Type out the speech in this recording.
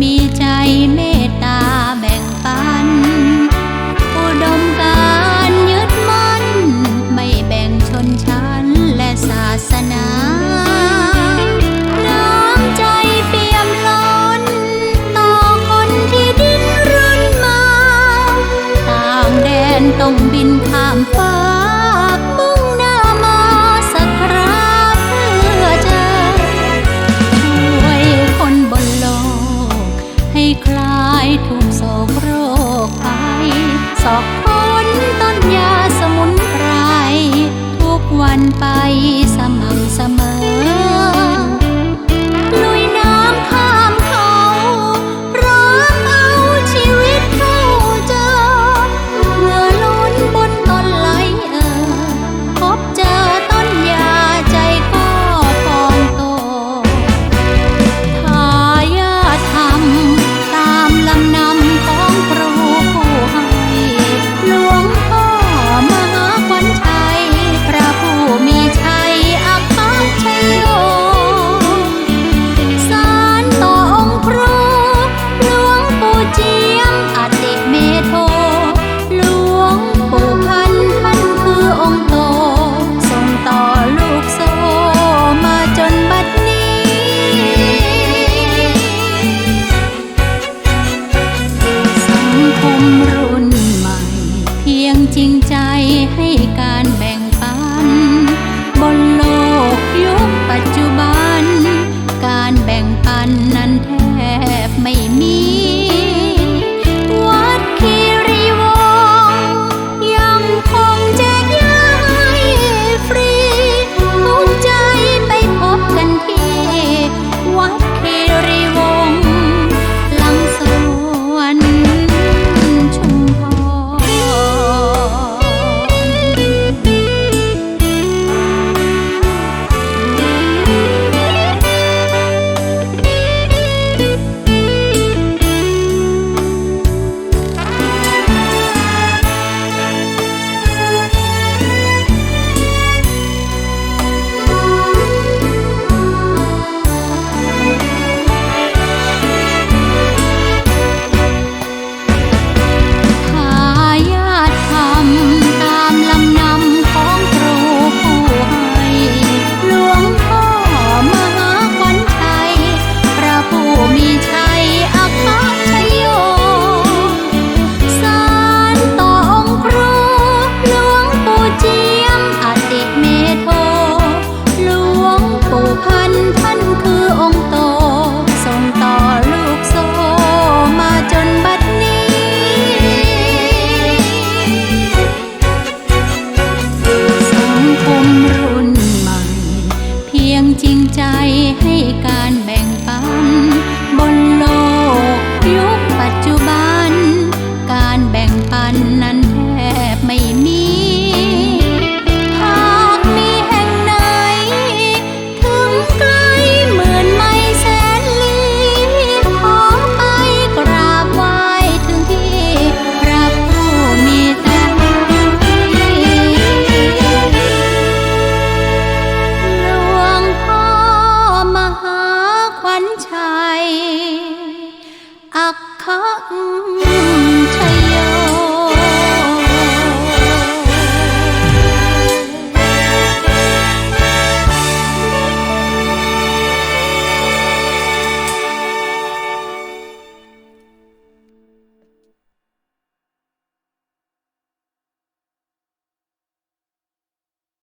มีใจเมตตาแบ่งปัน อุดมการยึดมั่น ไม่แบ่งชนชั้นและศาสนาน้ำใจเปี่ยมล้นต่อคนที่ดิ้นรนมาต่างแดนต้องบินข้ามฟ้า ต้นยาสมุนไพรทุกวันไปสม่ำเสมอ